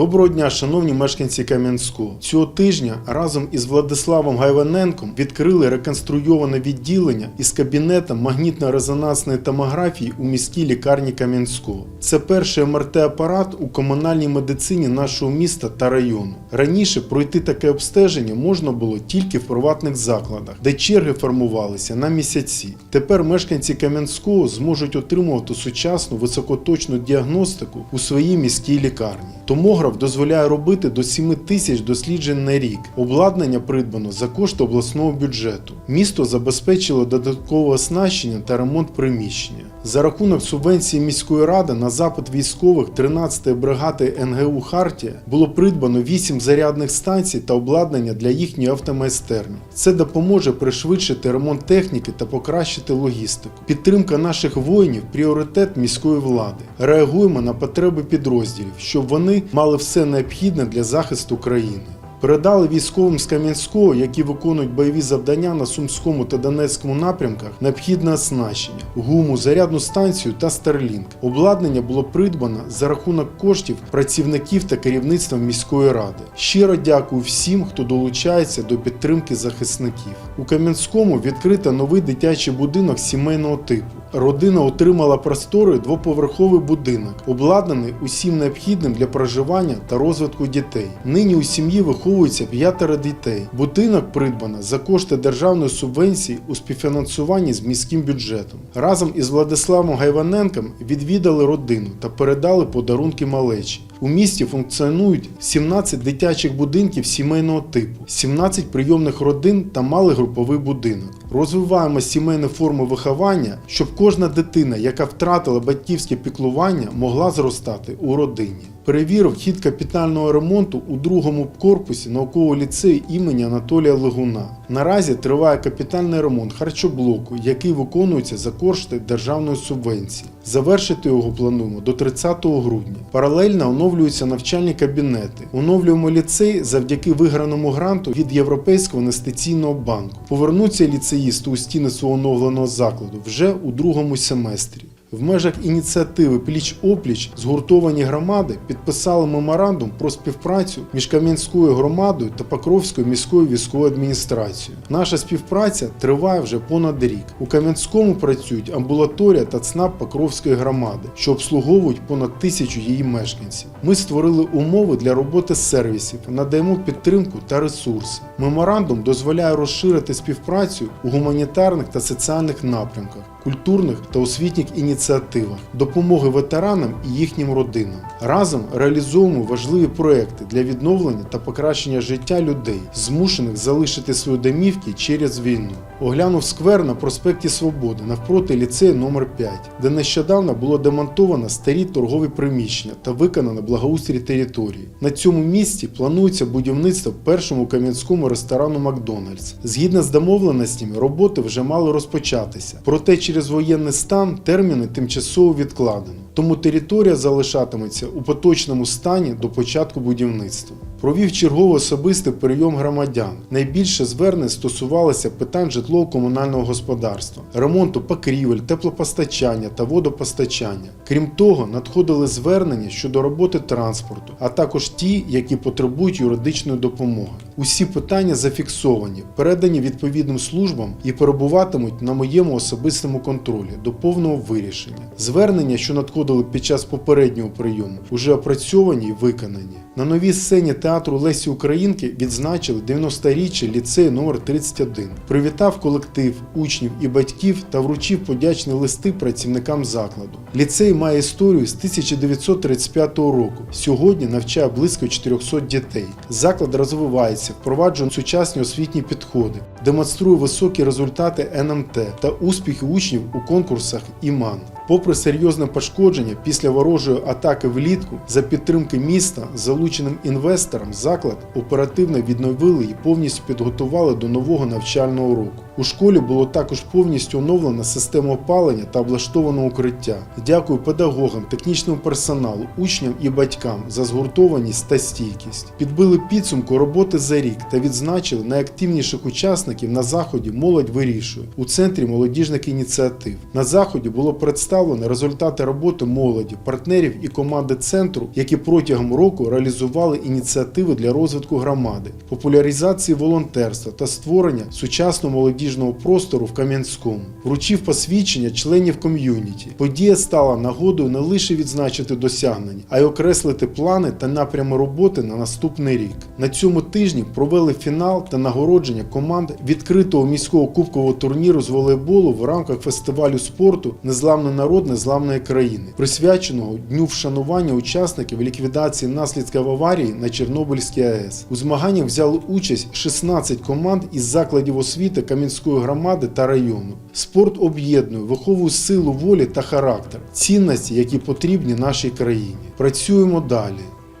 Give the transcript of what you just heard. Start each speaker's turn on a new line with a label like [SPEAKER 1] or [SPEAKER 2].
[SPEAKER 1] Доброго дня, шановні мешканці Кам'янського. Цього тижня разом із Владиславом Гайваненком відкрили реконструйоване відділення із кабінетом магнітно-резонансної томографії у міській лікарні Кам'янського. Це перший МРТ-апарат у комунальній медицині нашого міста та району. Раніше пройти таке обстеження можна було тільки в приватних закладах, де черги формувалися на місяці. Тепер мешканці Кам'янського зможуть отримувати сучасну високоточну діагностику у своїй міській лікарні. Томограф дозволяє робити до 7 тисяч досліджень на рік. Обладнання придбано за кошти обласного бюджету. Місто забезпечило додаткове оснащення та ремонт приміщення. За рахунок субвенції міської ради на запит військових 13-ї бригади НГУ Хартія було придбано 8 зарядних станцій та обладнання для їхньої автомайстерні. Це допоможе пришвидшити ремонт техніки та покращити логістику. Підтримка наших воїнів пріоритет міської влади. Реагуємо на потреби підрозділів, щоб вони мали все необхідне для захисту країни. Передали військовим з Кам'янського, які виконують бойові завдання на Сумському та Донецькому напрямках, необхідне оснащення, гуму, зарядну станцію та Starlink. Обладнання було придбано за рахунок коштів працівників та керівництва міської ради. Щиро дякую всім, хто долучається до підтримки захисників. У Кам'янському відкрито новий дитячий будинок сімейного типу. Родина отримала просторий двоповерховий будинок, обладнаний усім необхідним для проживання та розвитку дітей. Нині у сім'ї виховується п'ятеро дітей. Будинок придбано за кошти державної субвенції у співфінансуванні з міським бюджетом. Разом із Владиславом Гайваненком відвідали родину та передали подарунки малечі. У місті функціонують 17 дитячих будинків сімейного типу, 17 прийомних родин та малий груповий будинок. Розвиваємо сімейну форму виховання, щоб кожна дитина, яка втратила батьківське піклування, могла зростати у родині. Перевірив хід капітального ремонту у другому корпусі наукового ліцею імені Анатолія Легуна. Наразі триває капітальний ремонт харчоблоку, який виконується за кошти державної субвенції. Завершити його плануємо до 30 грудня. Паралельно оновлюються навчальні кабінети. Оновлюємо ліцей завдяки виграному гранту від Європейського інвестиційного банку. Повернуться ліцеїсти у стіни свого оновленого закладу вже у другому семестрі. В межах ініціативи Пліч опліч згуртовані громади підписали меморандум про співпрацю між Кам'янською громадою та Покровською міською військовою адміністрацією. Наша співпраця триває вже понад рік. У Кам'янському працюють амбулаторія та ЦНАП Покровської громади, що обслуговують понад тисячу її мешканців. Ми створили умови для роботи сервісів, надаємо підтримку та ресурси. Меморандум дозволяє розширити співпрацю у гуманітарних та соціальних напрямках культурних та освітніх ініціативах, допомоги ветеранам і їхнім родинам. Разом реалізуємо важливі проекти для відновлення та покращення життя людей, змушених залишити свої домівки через війну. Оглянув сквер на проспекті Свободи навпроти ліцею номер 5 де нещодавно було демонтовано старі торгові приміщення та виконано благоустрій території. На цьому місці планується будівництво першому кам'янському ресторану Макдональдс. Згідно з домовленостями, роботи вже мали розпочатися. Проте через воєнний стан терміни тимчасово відкладено. Тому територія залишатиметься у поточному стані до початку будівництва. Провів черговий особистий прийом громадян. Найбільше звернень стосувалося питань житлово-комунального господарства, ремонту покрівель, теплопостачання та водопостачання. Крім того, надходили звернення щодо роботи транспорту, а також ті, які потребують юридичної допомоги. Усі питання зафіксовані, передані відповідним службам і перебуватимуть на моєму особистому контролі до повного вирішення. Звернення, що надходили під час попереднього прийому, уже опрацьовані і виконані. На новій сцені театру Лесі Українки відзначили 90-річчя ліцею номер 31 Привітав колектив, учнів і батьків та вручив подячні листи працівникам закладу. Ліцей має історію з 1935 року. Сьогодні навчає близько 400 дітей. Заклад розвивається, впроваджує сучасні освітні підходи, демонструє високі результати НМТ та успіхи учнів у конкурсах ІМАН. Попри серйозне пошкодження після ворожої атаки влітку, за підтримки міста залученим інвестором заклад оперативно відновили і повністю підготували до нового навчального року. У школі було також повністю оновлена система опалення та облаштовано укриття. Дякую педагогам, технічному персоналу, учням і батькам за згуртованість та стійкість. Підбили підсумку роботи за рік та відзначили найактивніших учасників на заході Молодь вирішує у центрі молодіжних ініціатив. На заході було представлено представлено результати роботи молоді, партнерів і команди центру, які протягом року реалізували ініціативи для розвитку громади, популяризації волонтерства та створення сучасного молодіжного простору в Кам'янському. Вручив посвідчення членів ком'юніті. Подія стала нагодою не лише відзначити досягнення, а й окреслити плани та напрями роботи на наступний рік. На цьому тижні провели фінал та нагородження команд відкритого міського кубкового турніру з волейболу в рамках фестивалю спорту Незламний народ незламної країни, присвяченого дню вшанування учасників ліквідації наслідків аварії на Чорнобильській АЕС. У змаганнях взяли участь 16 команд із закладів освіти Кам'янської громади та району. Спорт об'єднує, виховує силу волі та характер, цінності, які потрібні нашій країні. Працюємо далі.